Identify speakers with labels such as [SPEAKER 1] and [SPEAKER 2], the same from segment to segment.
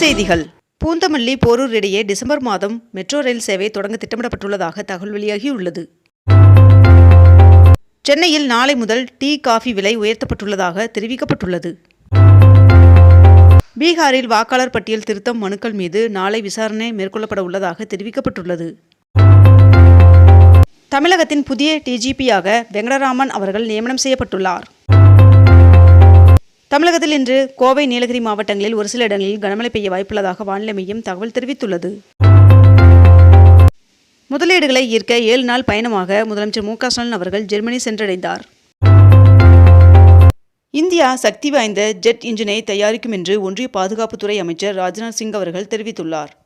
[SPEAKER 1] செய்திகள். பூந்தமல்லி போரூர் இடையே டிசம்பர் மாதம் மெட்ரோ ரயில் சேவை தொடங்க திட்டமிடப்பட்டுள்ளதாக தகவல் வெளியாகியுள்ளது. சென்னையில் நாளை முதல் டீ காஃபி விலை உயர்த்தப்பட்டுள்ளதாக தெரிவிக்கப்பட்டுள்ளது. பீகாரில் வாக்காளர் பட்டியல் திருத்தம் மனுக்கள் மீது நாளை விசாரணை மேற்கொள்ளப்பட உள்ளதாக தெரிவிக்கப்பட்டுள்ளது. தமிழகத்தின் புதிய டிஜிபியாக வெங்கடராமன் அவர்கள் நியமனம் செய்யப்பட்டுள்ளார். தமிழகத்தில் இன்று கோவை நீலகிரி மாவட்டங்களில் ஒரு சில இடங்களில் கனமழை பெய்ய வாய்ப்புள்ளதாக வானிலை மையம் தகவல் தெரிவித்துள்ளது. முதலீடுகளை ஈர்க்க ஏழு நாள் பயணமாக முதலமைச்சர் மு ஸ்டாலின் அவர்கள் ஜெர்மனி சென்றடைந்தார். இந்தியா சக்தி வாய்ந்த ஜெட் இன்ஜினை தயாரிக்கும் என்று ஒன்றிய பாதுகாப்புத்துறை அமைச்சர் ராஜ்நாத் சிங் அவர்கள் தெரிவித்துள்ளார்.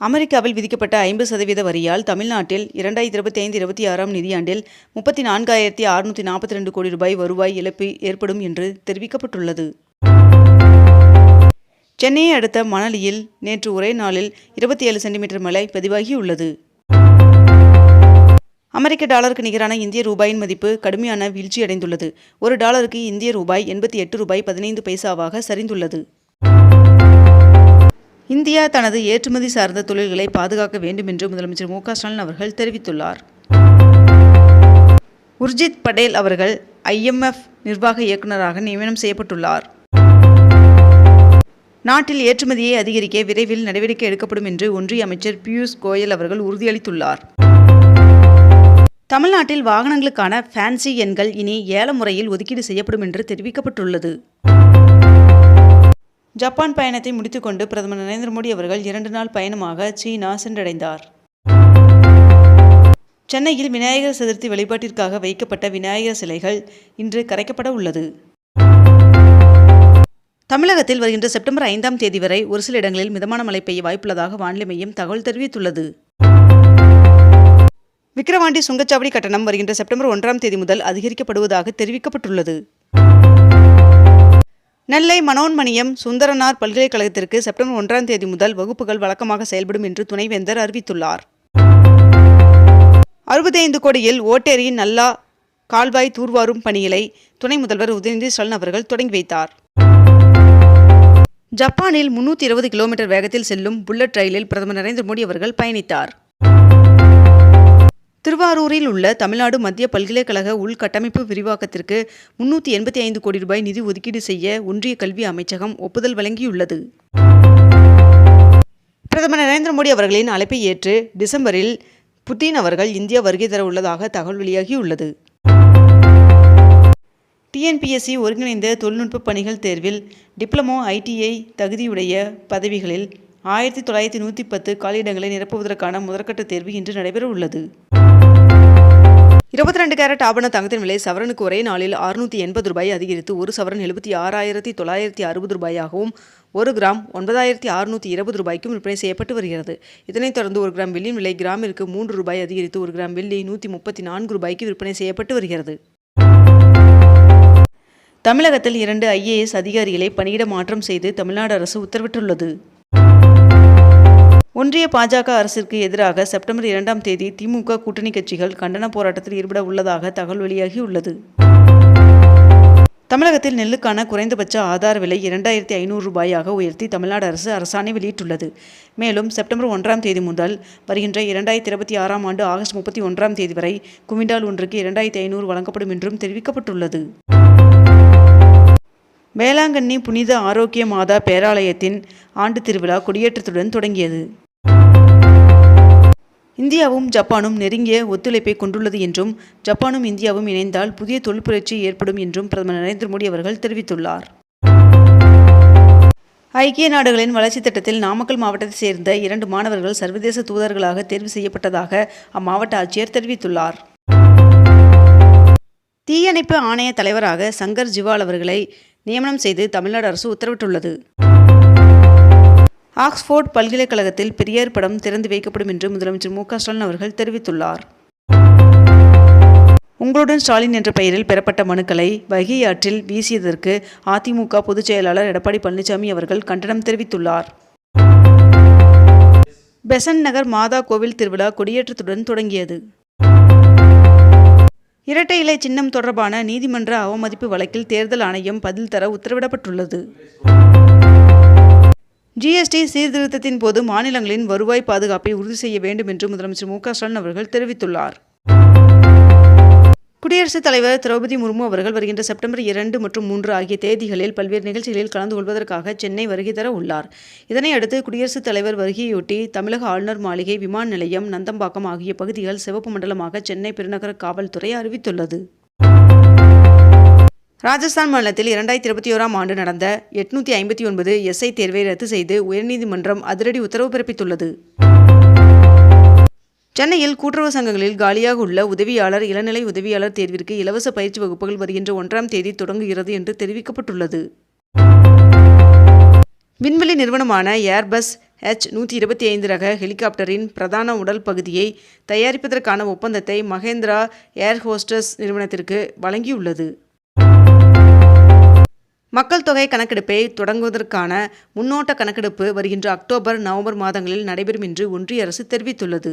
[SPEAKER 1] அமெரிக்காவில் விதிக்கப்பட்ட ஐம்பது சதவீத வரியால் தமிழ்நாட்டில் இரண்டாயிரத்தி இருபத்தி ஐந்து இருபத்தி ஆறாம் நிதியாண்டில் முப்பத்தி நான்காயிரத்தி அறுநூற்றி நாற்பத்தி ரெண்டு கோடி ரூபாய் வருவாய் இழப்பு ஏற்படும் என்று தெரிவிக்கப்பட்டுள்ளது. சென்னையை அடுத்த மணலியில் நேற்று ஒரே நாளில் இருபத்தி ஏழு சென்டிமீட்டர் மழை பதிவாகியுள்ளது. அமெரிக்க டாலருக்கு நிகரான இந்திய ரூபாயின் மதிப்பு கடுமையான வீழ்ச்சியடைந்துள்ளது. ஒரு டாலருக்கு இந்திய ரூபாய் எண்பத்தி எட்டு ரூபாய் பதினைந்து பைசாவாக சரிந்துள்ளது. இந்தியா தனது ஏற்றுமதி சார்ந்த தொழில்களை பாதுகாக்க வேண்டும் என்று முதலமைச்சர் மு ஸ்டாலின் அவர்கள் தெரிவித்துள்ளார். உர்ஜித் படேல் அவர்கள் ஐஎம்எஃப் நிர்வாக இயக்குநராக நியமனம் செய்யப்பட்டுள்ளார். நாட்டில் ஏற்றுமதியை அதிகரிக்க விரைவில் நடவடிக்கை எடுக்கப்படும் என்று ஒன்றிய அமைச்சர் பியூஷ் கோயல் அவர்கள் உறுதியளித்துள்ளார். தமிழ்நாட்டில் வாகனங்களுக்கான ஃபேன்சி எண்கள் இனி ஏல முறையில் ஒதுக்கீடு செய்யப்படும் என்று தெரிவிக்கப்பட்டுள்ளது. ஜப்பான் பயணத்தை முடித்துக்கொண்டு பிரதமர் நரேந்திர மோடி அவர்கள் இரண்டு நாள் பயணமாக சீனா சென்றடைந்தார். சென்னையில் விநாயகர் சதுர்த்தி வழிபாட்டிற்காக வைக்கப்பட்ட விநாயகர் சிலைகள் இன்று கரைக்கப்பட உள்ளது. தமிழகத்தில் வருகின்ற செப்டம்பர் ஐந்தாம் தேதி வரை ஒரு சில இடங்களில் மிதமான மழை பெய்ய வாய்ப்புள்ளதாக வானிலை மையம் தகவல் தெரிவித்துள்ளது. விக்கிரவாண்டி சுங்கச்சாவடி கட்டணம் வருகின்ற செப்டம்பர் ஒன்றாம் தேதி முதல் அதிகரிக்கப்படுவதாக தெரிவிக்கப்பட்டுள்ளது. நெல்லை மனோன்மணியம் சுந்தரனார் பல்கலைக்கழகத்திற்கு செப்டம்பர் ஒன்றாம் தேதி முதல் வகுப்புகள் வழக்கமாக செயல்படும் என்று துணைவேந்தர் அறிவித்துள்ளார். அறுபத்தைந்து கோடியில் ஓட்டேரி நல்லா கால்வாய் தூர்வாரும் பணிகளை துணை முதல்வர் உதயநிதி ஸ்டாலின் அவர்கள் தொடங்கி வைத்தார். ஜப்பானில் முன்னூற்றி இருபது கிலோமீட்டர் வேகத்தில் செல்லும் புல்லட் ரயிலில் பிரதமர் நரேந்திர மோடி அவர்கள் பயணித்தார். திருவாரூரில் உள்ள தமிழ்நாடு மத்திய பல்கலைக்கழக உள்கட்டமைப்பு விரிவாக்கத்திற்கு முன்னூற்றி எண்பத்தி ஐந்து கோடி ரூபாய் நிதி ஒதுக்கீடு செய்ய ஒன்றிய கல்வி அமைச்சகம் ஒப்புதல் வழங்கியுள்ளது. பிரதமர் நரேந்திர மோடி அவர்களின் அழைப்பை ஏற்று டிசம்பரில் புட்டின் அவர்கள் இந்தியா வருகை தர உள்ளதாக தகவல் வெளியாகியுள்ளது. டிஎன்பிஎஸ்சி ஒருங்கிணைந்த தொழில்நுட்ப பணிகள் தேர்வில் டிப்ளமோ ஐடிஐ தகுதியுடைய பதவிகளில் ஆயிரத்தி தொள்ளாயிரத்தி நூற்றி பத்து காலியிடங்களை நிரப்புவதற்கான முதற்கட்ட தேர்வு இன்று நடைபெற உள்ளது இருபத்தி ரெண்டு கேரட் ஆபண தங்கத்தின் விலை சவரனுக்கு ஒரே நாளில் அறுநூற்றி எண்பது ரூபாய் அதிகரித்து ஒரு சவரன் எழுபத்தி ஆறாயிரத்தி தொள்ளாயிரத்தி அறுபது ரூபாயாகவும் ஒரு கிராம் ஒன்பதாயிரத்தி அறுநூற்றி இருபது ரூபாய்க்கும் விற்பனை செய்யப்பட்டு வருகிறது. இதனைத் தொடர்ந்து ஒரு கிராம் வெள்ளியின் விலை கிராமிற்கு மூன்று ரூபாய் அதிகரித்து ஒரு கிராம் வெள்ளி நூற்றி முப்பத்தி நான்கு ரூபாய்க்கு விற்பனை செய்யப்பட்டு வருகிறது. தமிழகத்தில் இரண்டு ஐஏஎஸ் அதிகாரிகளை பணியிட மாற்றம் செய்து தமிழ்நாடு அரசு உத்தரவிட்டுள்ளது. ஒன்றிய பாஜக அரசிற்கு எதிராக செப்டம்பர் இரண்டாம் தேதி திமுக கூட்டணி கட்சிகள் கண்டன போராட்டத்தில் ஈடுபட உள்ளதாக தகவல் வெளியாகியுள்ளது தமிழகத்தில் நெல்லுக்கான குறைந்தபட்ச ஆதார விலை இரண்டாயிரத்தி ஐநூறு ரூபாயாக உயர்த்தி தமிழ்நாடு அரசு அரசாணை வெளியிட்டுள்ளது. மேலும் செப்டம்பர் ஒன்றாம் தேதி முதல் வருகின்ற இரண்டாயிரத்தி இருபத்தி ஆறாம் ஆண்டு ஆகஸ்ட் முப்பத்தி ஒன்றாம் தேதி வரை குவிண்டால் ஒன்றுக்கு இரண்டாயிரத்தி ஐநூறு வழங்கப்படும் என்றும் தெரிவிக்கப்பட்டுள்ளது. வேளாங்கண்ணி புனித ஆரோக்கிய மாதா பேராலயத்தின் ஆண்டு திருவிழா கொடியேற்றத்துடன் தொடங்கியது. இந்தியாவும் ஜப்பானும் நெருங்கிய ஒத்துழைப்பை கொண்டுள்ளது என்றும் ஜப்பானும் இந்தியாவும் இணைந்தால் புதிய தொழில் புரட்சி ஏற்படும் என்றும் பிரதமர் நரேந்திர மோடி அவர்கள் தெரிவித்துள்ளார். ஐக்கிய நாடுகளின் வளர்ச்சி திட்டத்தில் நாமக்கல் மாவட்டத்தைச் சேர்ந்த இரண்டு மாணவர்கள் சர்வதேச தூதர்களாக தேர்வு செய்யப்பட்டதாக அம்மாவட்ட ஆட்சியர் தெரிவித்துள்ளார். தீயணைப்பு ஆணைய தலைவராக சங்கர் ஜிவால் அவர்களை நியமனம் செய்து தமிழ்நாடு அரசு உத்தரவிட்டுள்ளது. ஆக்ஸ்போர்ட் பல்கலைக்கழகத்தில் பெரியார் படம் திறந்து வைக்கப்படும் என்று முதலமைச்சர் மு ஸ்டாலின் அவர்கள் தெரிவித்துள்ளார். உங்களுடன் ஸ்டாலின் என்ற பெயரில் பெறப்பட்ட மனுக்களை வைகை ஆற்றில் வீசியதற்கு அதிமுக பொதுச் செயலாளர் எடப்பாடி பழனிசாமி அவர்கள் கண்டனம் தெரிவித்துள்ளார். பெசன்ட் நகர் மாதா கோவில் திருவிழா கொடியேற்றத்துடன் தொடங்கியது. இரட்டை இலை சின்னம் தொடர்பான நீதிமன்ற அவமதிப்பு வழக்கில் தேர்தல் ஆணையம் பதில் தர உத்தரவிடப்பட்டுள்ளது. ஜிஎஸ்டி சீர்திருத்தத்தின் போது மாநிலங்களின் வருவாய் பாதுகாப்பை உறுதி செய்ய வேண்டும் என்று முதலமைச்சர் மு ஸ்டாலின் அவர்கள் தெரிவித்துள்ளார். குடியரசுத் தலைவர் திரௌபதி முர்மு அவர்கள் வருகின்ற செப்டம்பர் இரண்டு மற்றும் மூன்று ஆகிய தேதிகளில் பல்வேறு நிகழ்ச்சிகளில் கலந்து கொள்வதற்காக சென்னை வருகை தர உள்ளார். இதனையடுத்து குடியரசுத் தலைவர் வருகையொட்டி தமிழக ஆளுநர் மாளிகை விமான நிலையம் நந்தம்பாக்கம் ஆகிய பகுதிகள் சிவப்பு மண்டலமாக சென்னை பெருநகர காவல்துறை அறிவித்துள்ளது. ராஜஸ்தான் மாநிலத்தில் இரண்டாயிரத்தி இருபத்தி ஓராம் ஆண்டு நடந்த எட்நூத்தி ஐம்பத்தி ஒன்பது எஸ்ஐ தேர்வை ரத்து செய்து உயர்நீதிமன்றம் அதிரடி உத்தரவு பிறப்பித்துள்ளது. சென்னையில் கூட்டுறவு சங்கங்களில் காலியாக உள்ள உதவியாளர் இளநிலை உதவியாளர் தேர்விற்கு இலவச பயிற்சி வகுப்புகள் வருகின்ற ஒன்றாம் தேதி தொடங்குகிறது என்று தெரிவிக்கப்பட்டுள்ளது. விண்வெளி நிறுவனமான ஏர்பஸ் ஹெச் நூற்றி இருபத்தி ஐந்து ரக ஹெலிகாப்டரின் பிரதான உடல் பகுதியை தயாரிப்பதற்கான ஒப்பந்தத்தை மகேந்திரா ஏர் ஹோஸ்டஸ் நிறுவனத்திற்கு வழங்கியுள்ளது. மக்கள் தொகை கணக்கெடுப்பை தொடங்குவதற்கான முன்னோட்ட கணக்கெடுப்பு வருகின்ற அக்டோபர் நவம்பர் மாதங்களில் நடைபெறும் என்று ஒன்றிய அரசு தெரிவித்துள்ளது.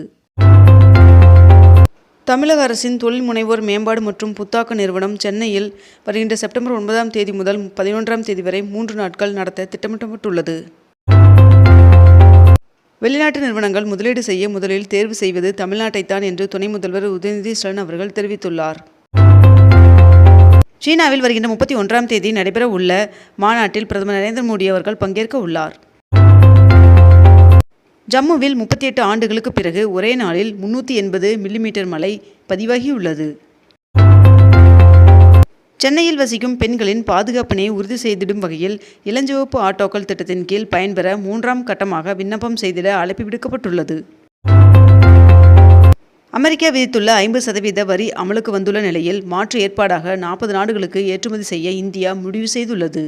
[SPEAKER 1] தமிழக அரசின் தொழில் முனைவோர் மேம்பாடு மற்றும் புத்தாக்க நிறுவனம் சென்னையில் வருகின்ற செப்டம்பர் ஒன்பதாம் தேதி முதல் பதினொன்றாம் தேதி வரை மூன்று நாட்கள் நடத்த திட்டமிட்டப்பட்டுள்ளது வெளிநாட்டு நிறுவனங்கள் முதலீடு செய்ய முதலில் தேர்வு செய்வது தமிழ்நாட்டைத்தான் என்று துணை முதல்வர் உதயநிதி ஸ்டாலின் அவர்கள் தெரிவித்துள்ளார். சீனாவில் வருகின்ற முப்பத்தி ஒன்றாம் தேதி நடைபெற உள்ள மாநாட்டில் பிரதமர் நரேந்திர மோடி அவர்கள் பங்கேற்க உள்ளார். ஜம்முவில் முப்பத்தி எட்டு ஆண்டுகளுக்கு பிறகு ஒரே நாளில் முன்னூற்றி எண்பது மில்லிமீட்டர் மழை பதிவாகியுள்ளது. சென்னையில் வசிக்கும் பெண்களின் பாதுகாப்பினை உறுதி செய்திடும் வகையில் இளஞ்சிவப்பு ஆட்டோக்கள் திட்டத்தின் கீழ் பயன்பெற மூன்றாம் கட்டமாக விண்ணப்பம் செய்திட அழைப்பு விடுக்கப்பட்டுள்ளது. அமெரிக்கா விதித்துள்ள ஐம்பது சதவீத வரி அமலுக்கு வந்துள்ள நிலையில் மாற்று ஏற்பாடாக நாற்பது நாடுகளுக்கு ஏற்றுமதி செய்ய இந்தியா முடிவு செய்துள்ளது.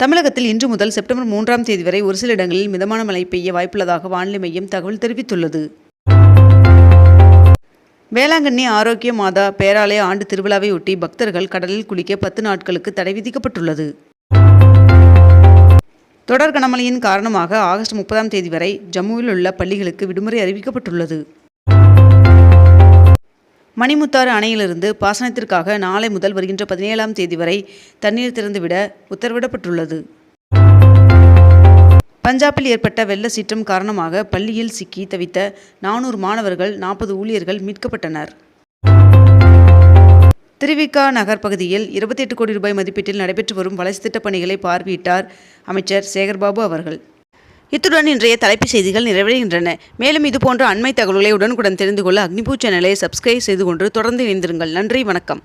[SPEAKER 1] தமிழகத்தில் இன்று முதல் செப்டம்பர் மூன்றாம் தேதி வரை ஒரு சில இடங்களில் மிதமான மழை பெய்ய வாய்ப்புள்ளதாக வானிலை மையம் தகவல் தெரிவித்துள்ளது. வேளாங்கண்ணி ஆரோக்கிய மாதா பேராலய ஆண்டு திருவிழாவையொட்டி பக்தர்கள் கடலில் குளிக்க பத்து நாட்களுக்கு தடை விதிக்கப்பட்டுள்ளது. தொடர் கனமழையின் காரணமாக ஆகஸ்ட் முப்பதாம் தேதி வரை ஜம்முவில் உள்ள பள்ளிகளுக்கு விடுமுறை அறிவிக்கப்பட்டுள்ளது. மணிமுத்தாறு அணையிலிருந்து பாசனத்திற்காக நாளை முதல் வருகின்ற பதினேழாம் தேதி வரை தண்ணீர் திறந்துவிட உத்தரவிடப்பட்டுள்ளது. பஞ்சாபில் ஏற்பட்ட வெள்ள சீற்றம் காரணமாக பள்ளியில் சிக்கி தவித்த நானூறு மாணவர்கள் நாற்பது ஊழியர்கள் மீட்கப்பட்டனர். திருவிக்கா நகர் பகுதியில் இருபத்தி எட்டு கோடி ரூபாய் மதிப்பீட்டில் நடைபெற்று வரும் வளர்ச்சி திட்டப் பணிகளை பார்வையிட்டார் அமைச்சர் சேகர்பாபு அவர்கள். இத்துடன் இன்றைய தலைப்புச் செய்திகள் நிறைவடைகின்றன. மேலும் இதுபோன்ற அண்மை தகவல்களை உடனுக்குடன் தெரிந்து கொள்ள அக்னிபூ சேனலை சப்ஸ்கிரைப் செய்து கொண்டு தொடர்ந்து இணைந்திருங்கள். நன்றி வணக்கம்.